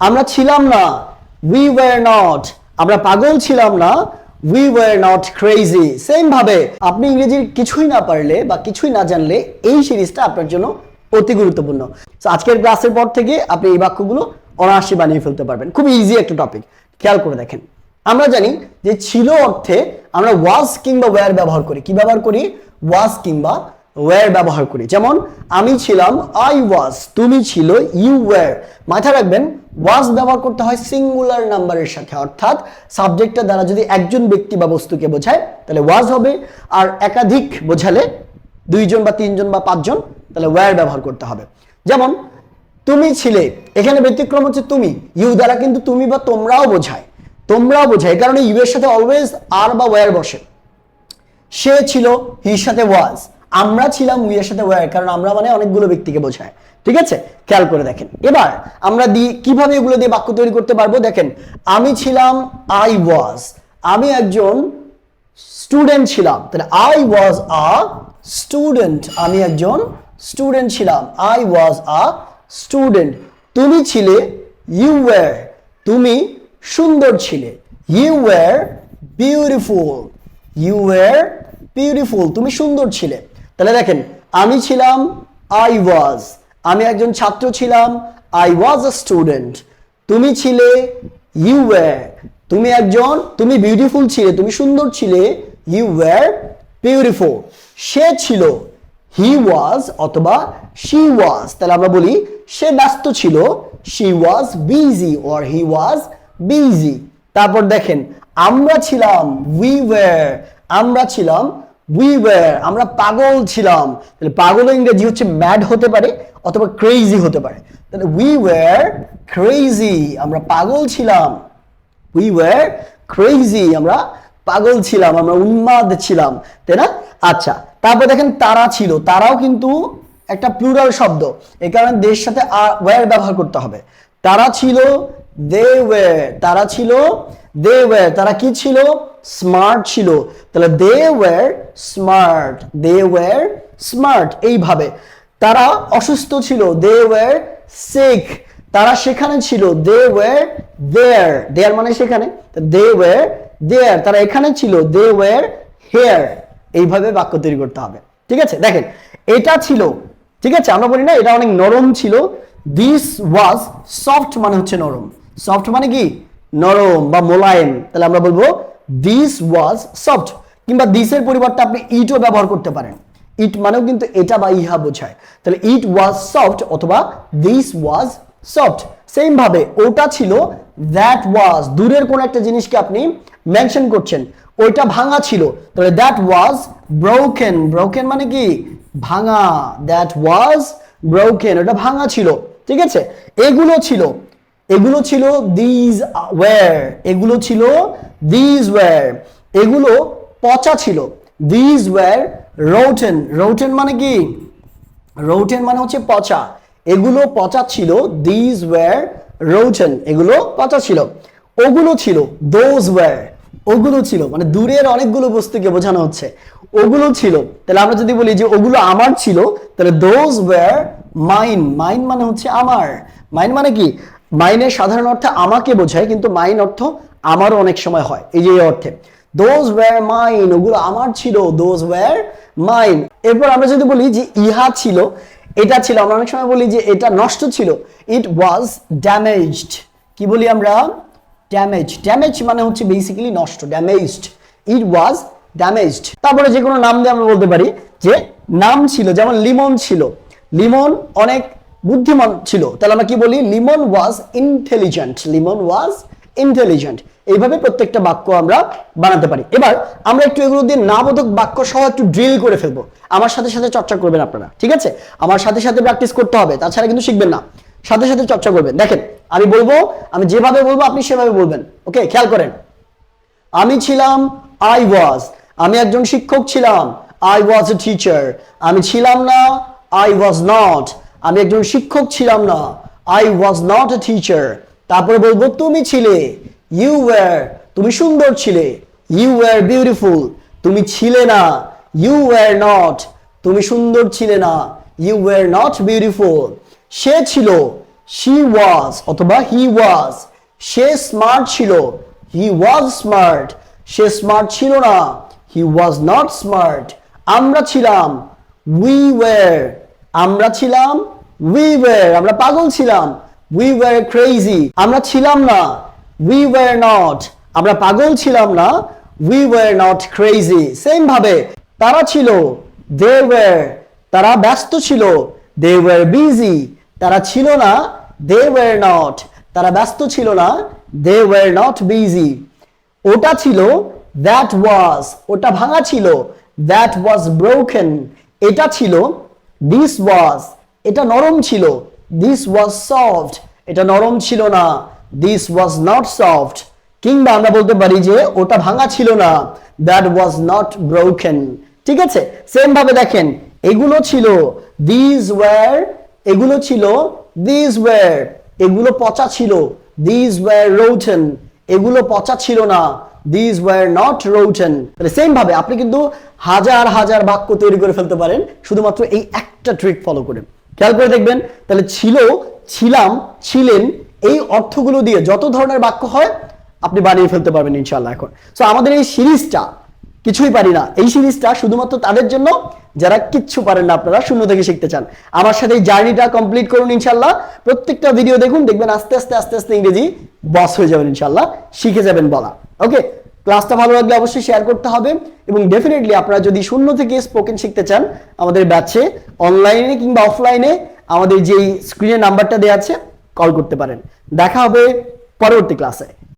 আমরা ছিলাম না উই ওয়ার নট আমরা পাগল ছিলাম না we were not crazy same ভাবে আপনি ইংরেজির কিছুই না পারলে বা কিছুই না জানলে এই সিরিজটা আপনার জন্য অতি গুরুত্বপূর্ণ। আজকের ক্লাসের পর থেকে আপনি এই বাক্যগুলো অনায়াসে বানিয়ে ফেলতে পারবেন। খুব ইজি একটা টপিক খেয়াল করে দেখেন। আমরা জানি যে ছিল অর্থে আমরা ওয়াজ কিংবা ওয়্যার ব্যবহার করি। কি ব্যবহার করি? ওয়াজ কিংবা ওয়্যার ব্যবহার করি। যেমন, আমি ছিলাম আই ওয়াজ তুমি ছিল ইউ ওয়্যার মাথায় রাখবেন ওয়াজ ব্যবহার করতে হয় সিঙ্গুলার নাম্বারের সাথে। অর্থাৎ সাবজেক্টটা দ্বারা যদি একজন ব্যক্তি বা বস্তুকে বোঝায়, তাহলে ওয়াজ হবে। আর একাধিক বোঝালে দুইজন বা তিনজন বা পাঁচজন, তাহলে ওয়্যার ব্যবহার করতে হবে। যেমন, তুমি ছিলে, এখানে ব্যতিক্রম হচ্ছে তুমি। ইউ দ্বারা কিন্তু তুমি বা তোমরাও বোঝায়। তোমরাও বোঝায়। এই কারণে ইউ এর সাথে অলওয়েজ আর বা ওয়্যার বসে। সে ছিল হির সাথে ওয়াজ আমরা ছিলাম উই এর সাথে ওয়ার, কারণ আমরা মানে অনেকগুলো ব্যক্তিকে বোঝায়। ঠিক আছে? খেয়াল করে দেখেন। এবার আমরা দিয়ে কীভাবে এগুলো দিয়ে বাক্য তৈরি করতে পারব? দেখেন, আমি ছিলাম আই ওয়াজ আমি একজন স্টুডেন্ট ছিলাম। তাহলে আই ওয়াজ আ স্টুডেন্ট আমি একজন স্টুডেন্ট ছিলাম। আই ওয়াজ আ স্টুডেন্ট তুমি ছিলে ইউ ওয়ার তুমি সুন্দর ছিলে। You were beautiful you were beautiful তুমি সুন্দর ছিলে। তাহলে দেখেন, আমি ছিলাম আই ওয়াজ আমি একজন ছাত্র ছিলাম আই ওয়াজ আ স্টুডেন্ট তুমি ছিলে ইউ ওয়ার তুমি একজন, তুমি বিউটিফুল ছিলে, তুমি সুন্দর ছিলে ইউ ওয়ার বিউটিফুল সে ছিল হি ওয়াজ অথবা শি ওয়াজ তাহলে আমরা বলি, সে ব্যস্ত ছিল she was busy or he was busy তারপর দেখেন, আমরা ছিলাম উই ওয়ার আমরা ছিলাম উই ওয়ার আমরা পাগল ছিলাম। তাহলে পাগল ইংরেজি হচ্ছে ম্যাড হতে পারে অথবা ক্রেজি হতে পারে। তাহলে উই ওয়ার ক্রেজি আমরা পাগল ছিলাম। উই ওয়ার ক্রেজি আমরা পাগল ছিলাম, আমরা উন্মাদ ছিলাম, তাই না? আচ্ছা তারপর দেখেন তারা ছিল। তারাও কিন্তু একটা প্লুরাল শব্দ। এই কারণে দের সাথে ওয়ার ব্যবহার করতে হবে। তারা ছিল দে ওয়ার তারা ছিল দে ওয়ার তারা কি ছিল? স্মার্ট ছিল। তাহলে they were smart they were smart এইভাবে। তারা অসুস্থ ছিল। দে ওয়ার সিক তারা সেখানে ছিল। দে ওয়ার দেয়ার দেয়ার মানে সেখানে। দে ওয়ার দেয়ার তারা এখানে ছিল। দে ওয়ার হেয়ার এইভাবে বাক্য তৈরি করতে হবে। ঠিক আছে? দেখেন, এটা ছিল। ঠিক আছে? আমরা বলি না, এটা অনেক নরম ছিল। দিস ওয়াজ সফট মানে হচ্ছে নরম। সফট মানে কি? নরম বা মোলায়েম, তাহলে আমরা বলব দিস ওয়াজ সফট কিংবা দিসের পরিবর্তে আপনি ইটও ব্যবহার করতে পারেন। ইট মানেও কিন্তু এটা বা ইহা বোঝায়। তাহলে ইট ওয়াজ সফট অথবা দিস ওয়াজ সফট সেম ভাবে ওটা ছিল দ্যাট ওয়াজ দূরের কোন একটা জিনিসকে আপনি মেনশন করছেন, ওইটা ভাঙা ছিল, তাহলে দ্যাট ওয়াজ ব্রোকেন ব্রোকেন মানে কি? ভাঙা দ্যাট ওয়াজ ব্রোকেন ওটা ভাঙা ছিল, ঠিক আছে? এগুলো ছিল। এগুলো ছিল দিজ ওয়্যার এগুলো ছিল দিজ ওয়্যার এগুলো পচা ছিল। দিজ ওয়্যার রৌটেন রৌটেন মানে কি? রৌটেন মানে হচ্ছে পচা। এগুলো পচা ছিল দিজ ওয়্যার রৌটেন এগুলো পচা ছিল। ওগুলো ছিল দোজ ওয়্যার ওগুলো ছিল। মানে দূরের অনেকগুলো বস্তুকে বোঝানো হচ্ছে। ওগুলো ছিল, তাহলে আমরা যদি বলি যে ওগুলো আমার ছিল, তাহলে দোজ ওয়্যার মাইন মাইন মানে হচ্ছে আমার। মাইন মানে কি? মাইনের সাধারণ অর্থে আমাকে বোঝায়, কিন্তু মাইন অর্থ আমারও অনেক সময় হয়। এই যে অর্থে। দোজ ওয়্যার মাইন ওগুলো আমার ছিল দোজ ওয়্যার মাইন এরপর আমরা যদি বলি যে ইহা ছিল, এটা ছিল, আমরা অনেক সময় বলি যে এটা নষ্ট ছিল। ইট ওয়াজ ড্যামেজড কি বলি আমরা? ড্যামেজ ড্যামেজ মানে হচ্ছে বেসিক্যালি নষ্ট ড্যামেজড ইট ওয়াজ ড্যামেজড তারপরে যে কোনো নাম দিয়ে আমরা বলতে পারি যে নাম ছিল, যেমন লিমন ছিল। লিমন অনেক বুদ্ধিমান ছিল। তাহলে আমরা কি বলি? Limon was intelligent Limon was intelligent এইভাবে প্রত্যেকটা বাক্য আমরা বানাতে পারি। এবার আমরা একটু এগুলো দিয়ে নাবোধক বাক্য সহ একটু ড্রিল করে ফেলব। আমার সাথে সাথে চর্চা করবেন আপনারা, ঠিক আছে? আমার সাথে সাথে প্র্যাকটিস করতে হবে, তাছাড়া কিন্তু শিখবেন না। সাথে সাথে চর্চা করবেন। দেখেন, আমি বলব, আমি যেভাবে বলব, আপনি সেভাবে বলবেন। ওকে, খেয়াল করেন। আমি ছিলাম আই ওয়াজ আমি একজন শিক্ষক ছিলাম আই ওয়াজ এ টিচার আমি ছিলাম না আই ওয়াজ নট আমি একজন শিক্ষক ছিলাম না। I was not a teacher তারপরে বলব, তুমি ছিলে। ইউ ওয়ার তুমি সুন্দর ছিলে। ইউ ওয়ার বিউটিফুল তুমি ছিলে না। ইউ ওয়ার নট তুমি সুন্দর ছিলে না। ইউ ওয়ার নট বিউটিফুল সে ছিল। শি ওয়াজ অথবা হি ওয়াজ সে স্মার্ট ছিল। হি ওয়াজ স্মার্ট সে স্মার্ট ছিল না। হি ওয়াজ নট স্মার্ট আমরা ছিলাম। উই ওয়ার আমরা ছিলাম উই ওয়ার আমরা পাগল ছিলাম উই ওয়ার ক্রেজি আমরা ছিলাম না উই ওয়ার নট আমরা পাগল ছিলাম না we were not crazy same ভাবে, তারা ছিল দে ওয়ার তারা ব্যস্ত ছিল দে ওয়ার বিজি তারা ছিল না দে ওয়ার নট তারা ব্যস্ত ছিল না দে ওয়ার নট বিজি ওটা ছিল দ্যাট ওয়াজ ওটা ভাঙা ছিল দ্যাট ওয়াজ ব্রোকেন এটা ছিল দিস ওয়াজ এটা নরম ছিল। দিস ওয়াজ সফট এটা নরম ছিল না। দিস ওয়াজ নট সফট কিংবা আমরা বলতে পারি যে, ওটা ভাঙা ছিল না। দ্যাট ওয়াজ নট ব্রোকেন ঠিক আছে? সেম ভাবে দেখেন। এগুলো ছিল। দিস ওয়ার এগুলো ছিল। দিস ওয়ার এগুলো পচা ছিল। দিস ওয়ার রোটেন এগুলো পচা ছিল না। দিস ওয়ার নট রোটেন তাহলে সেম ভাবে আপনি কিন্তু হাজার হাজার বাক্য তৈরি করে ফেলতে পারেন, শুধুমাত্র এই একটা ট্রিক ফলো করে। খেয়াল করে দেখবেন, তাহলে ছিল, ছিলাম, ছিলেন, এই অর্থগুলো দিয়ে যত ধরনের বাক্য হয়, আপনি বানিয়ে ফেলতে পারবেন ইনশাল্লাহ এখন। সো আমাদের এই সিরিজটা কিছুই পারি না। এই সিরিজটা শুধুমাত্র তাদের জন্য, যারা কিচ্ছু পারেন না, আপনারা শূন্য থেকে শিখতে চান। আমার সাথে এই জার্নিটা কমপ্লিট করুন ইনশাল্লাহ প্রত্যেকটা ভিডিও দেখুন, দেখবেন আস্তে আস্তে আস্তে আস্তে ইংরেজি বস হয়ে যাবেন ইনশাল্লাহ শিখে যাবেন বলা। ওকে ক্লাসটা ভালো লাগলে অবশ্যই শেয়ার করতে হবে এবং ডেফিনেটলি আপনারা যদি শূন্য থেকে স্পোকেন শিখতে চান, আমাদের ব্যাচে অনলাইনে কিংবা অফলাইনে আমাদের যেই স্ক্রিনে নাম্বারটা দেওয়া আছে কল করতে পারেন। দেখা হবে পরবর্তী ক্লাসে